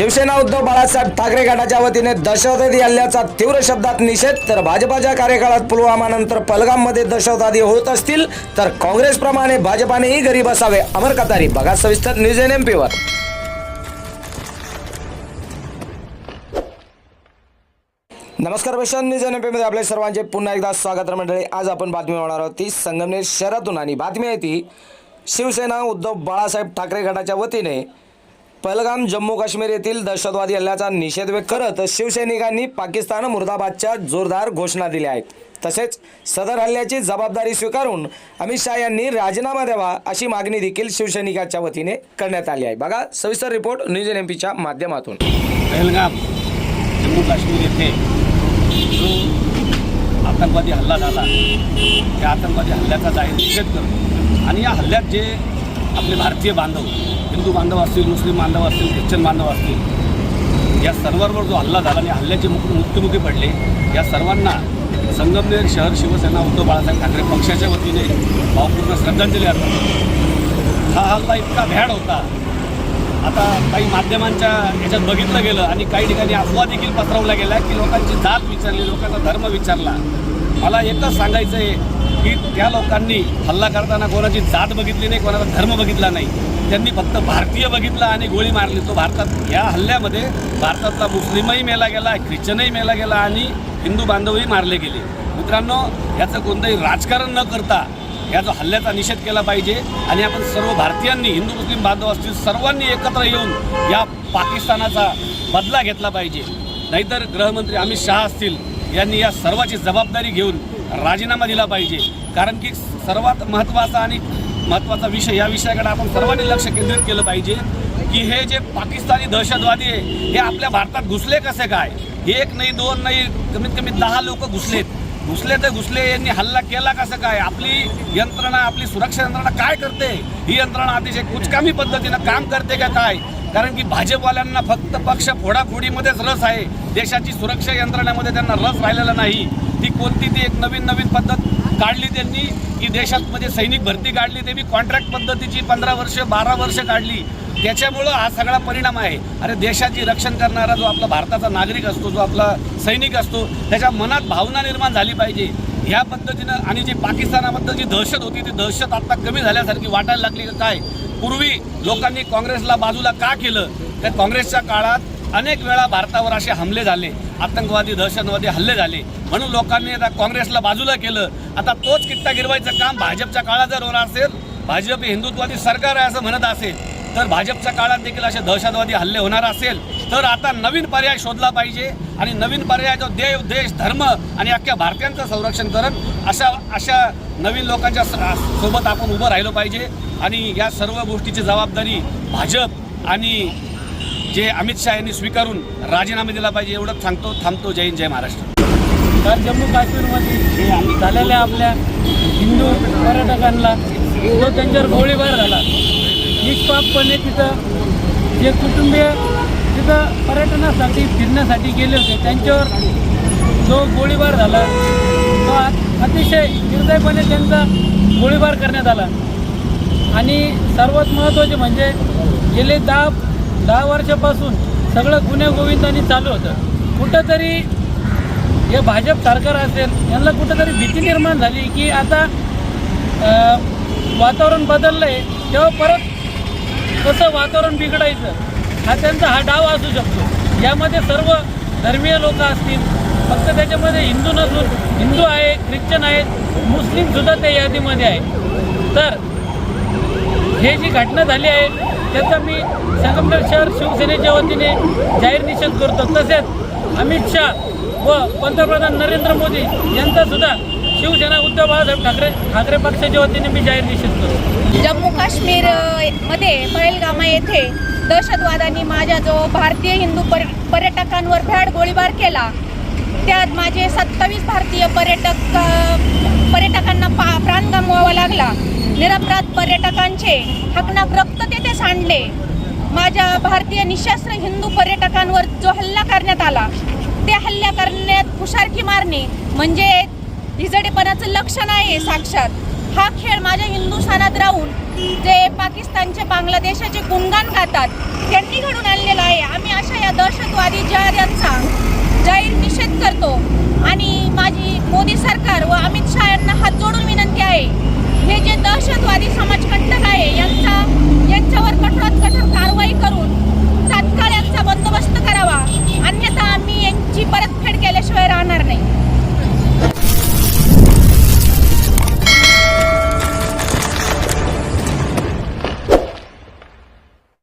शिवसेना उद्धव बाळासाहेब ठाकरे गटाच्या वतीने दहशतवादी हल्ल्याचा तीव्र शब्दात निषेध. तर भाजपाच्या कार्यकाळात पुलवामानंतर पलगाममध्ये दहशतवादी होत असतील तर काँग्रेसप्रमाणे भाजपानेही घरी बसावे अमर कतारी बघा सविस्तर न्यूज एन एम पीवर नमस्कार वेशन न्यूज एन एममध्ये आपले सर्वांचे पुन्हा एकदा स्वागत मंडळी. आज आपण बातमी होणार आहोत ती संगमनेर शहरातून आणि बातमी आहे ती शिवसेना उद्धव बाळासाहेब ठाकरे गटाच्या वतीने पहलगाम जम्मू काश्मीर येथील दहशतवादी हल्ल्याचा निषेध व्यक्त करत शिवसैनिकांनी पाकिस्तान मुर्दाबादच्या जोरदार घोषणा दिल्या आहेत. तसेच सदर हल्ल्याची जबाबदारी स्वीकारून अमित शहा यांनी राजीनामा द्यावा अशी मागणी देखील शिवसैनिकाच्या वतीने करण्यात आली आहे. बघा सविस्तर रिपोर्ट न्यूज एन एम पीच्या माध्यमातून. पहलगाम जम्मू काश्मीर येथे जो आतंकवादी हल्ला झाला त्या आतंकवादी हल्ल्याचा जाहीर निषेध करतो आणि या हल्ल्यात जे आपले भारतीय बांधव हिंदू बांधव असतील मुस्लिम बांधव असतील ख्रिश्चन बांधव असतील या सर्वांवर जो हल्ला झाला आणि हल्ल्याचे मुख मृत्युमुखी पडले या सर्वांना संगमनेर शहर शिवसेना उद्धव बाळासाहेब ठाकरे पक्षाच्या वतीने भावपूर्ण श्रद्धांजली अर्पण हा हल्ला इतका भ्याड होता. आता काही माध्यमांच्या याच्यात बघितलं गेलं आणि काही ठिकाणी अफवा देखील पसरवल्या गेल्या की लोकांची जात विचारली लोकांचा धर्म विचारला. मला एकच सांगायचं आहे की त्या लोकांनी हल्ला करताना कोणाची जात बघितली नाही कोणाचा धर्म बघितला नाही. त्यांनी फक्त भारतीय बघितला आणि गोळी मारली. तो भारतात या हल्ल्यामध्ये भारतातला मुस्लिमही मेला गेला ख्रिश्चनही मेला गेला आणि हिंदू बांधवही मारले गेले. मित्रांनो याचं कोणतंही राजकारण न करता या जो हल्ल्याचा निषेध केला पाहिजे आणि आपण सर्व भारतीयांनी हिंदू मुस्लिम बांधव असतील सर्वांनी एकत्र येऊन या पाकिस्तानाचा बदला घेतला पाहिजे. नाहीतर गृहमंत्री अमित शहा असतील यांनी या सर्वाची जबाबदारी घेऊन राजीनामा दिला पाहिजे. कारण की सर्वात महत्त्वाचा आणि महत्त्वाचा विषय या विषयाकडे आपण सर्वांनी लक्ष केंद्रित केलं पाहिजे की हे जे पाकिस्तानी दहशतवादी आहे हे आपल्या भारतात घुसले कसे काय? एक नाही दोन नाही कमीत कमी दहा लोक घुसलेत. घुसले तर घुसले यांनी हल्ला केला कसं काय? आपली यंत्रणा आपली सुरक्षा यंत्रणा काय करते? ही यंत्रणा अतिशय कुचकामी पद्धतीनं काम करते का काय? कारण की भाजपवाल्यांना फक्त पक्ष फोडाफोडीमध्येच रस आहे. देशाची सुरक्षा यंत्रणेमध्ये त्यांना रस राहिलेला नाही. कोणती ती एक नवीन नवीन पद्धत काढली त्यांनी की देशात म्हणजे सैनिक भरती काढली ते बी कॉन्ट्रॅक्ट पद्धतीची पंधरा वर्ष बारा वर्ष काढली. त्याच्यामुळं हा सगळा परिणाम आहे. अरे देशाची रक्षण करणारा जो आपला भारताचा नागरिक असतो जो आपला सैनिक असतो त्याच्या मनात भावना निर्माण झाली पाहिजे. ह्या पद्धतीनं आणि जी पाकिस्तानाबद्दल जी दहशत होती ती दहशत आता कमी झाल्यासारखी वाटायला लागली काय? पूर्वी लोकांनी काँग्रेसला बाजूला का केलं? तर काँग्रेसच्या काळात अनेक वेळा भारतावर असे हमले झाले आतंकवादी दहशतवादी हल्ले झाले. म्हणून लोकांनी आता काँग्रेसला बाजूला केलं. आता तोच किट्टा गिरवायचं काम भाजपच्या काळात जर होणार असेल भाजप हे हिंदुत्वादी सरकार आहे असं म्हणत असेल तर भाजपच्या काळात देखील असे दहशतवादी हल्ले होणार असेल. तर आता नवीन पर्याय शोधला पाहिजे आणि नवीन पर्याय जो देव देश धर्म आणि अख्ख्या भारतीयांचं संरक्षण करत अशा अशा नवीन लोकांच्या सोबत आपण उभं राहिलो पाहिजे. आणि या सर्व गोष्टीची जबाबदारी भाजप आणि जे अमित शहा यांनी स्वीकारून राजीनामा दिला पाहिजे एवढंच सांगतो. थांबतो. जय हिंद जय महाराष्ट्र. तर जम्मू काश्मीरमध्ये झालेल्या आपल्या हिंदू पर्यटकांना जो त्यांच्यावर गोळीबार झाला निष्पापपणे तिथं जे कुटुंबीय तिथं पर्यटनासाठी फिरण्यासाठी गेले होते त्यांच्यावर जो गोळीबार झाला तो अतिशय निर्दयपणे त्यांचा गोळीबार करण्यात आला. आणि सर्वात महत्त्वाचे म्हणजे गेले दहा दहा वर्षापासून सगळं गुन्हेगोविंदाने चालू होतं. कुठंतरी हे भाजप सरकार असेल यांना कुठंतरी भीती निर्माण झाली की आता वातावरण बदललं आहे तेव्हा परत कसं वातावरण बिघडायचं हा त्यांचा हा डाव असू शकतो. यामध्ये सर्व धर्मीय लोक असतील फक्त त्याच्यामध्ये हिंदू नसून हिंदू आहे ख्रिश्चन आहेत मुस्लिमसुद्धा त्या यादीमध्ये आहे. तर हे जी घटना झाली आहे त्याचा मी संगमनेर शहर शिवसेनेच्या वतीने जाहीर निषेध करतो. तसेच अमित शहा व पंतप्रधान नरेंद्र मोदी यांचासुद्धा शिवसेना उद्धव बाळासाहेब ठाकरे ठाकरे पक्षाच्या वतीने मी जाहीर निषेध करतो. जम्मू काश्मीरमध्ये पहलगामा येथे दहशतवाद्यांनी माझ्या जो भारतीय हिंदू पर पर्यटकांवर भ्याड गोळीबार केला. त्यात माझे सत्तावीस भारतीय पर्यटक पर्यटकांना पा प्राण गमवावा लागला. निरपराध पर्यटकांचे हकनाक रक्त तेथे सांडले. माझ्या भारतीय निशस्त्र हिंदू पर्यटकांवर जो हल्ला करण्यात आला त्या हल्ला करण्यात कुशारकी मारणे म्हणजे हिजडेपणाचं लक्षण आहे साक्षात. हा खेळ माझ्या हिंदू सणात राहून जे पाकिस्तानचे बांगलादेशाचे गुणगान गातात त्यांनी घडून आणलेला आहे. आम्ही अशा या दहशतवादी जाहिरांचा जाहीर निषेध करतो. आणि माझी मोदी सरकार व अमित शहा यांना हात जोडून विनंती आहे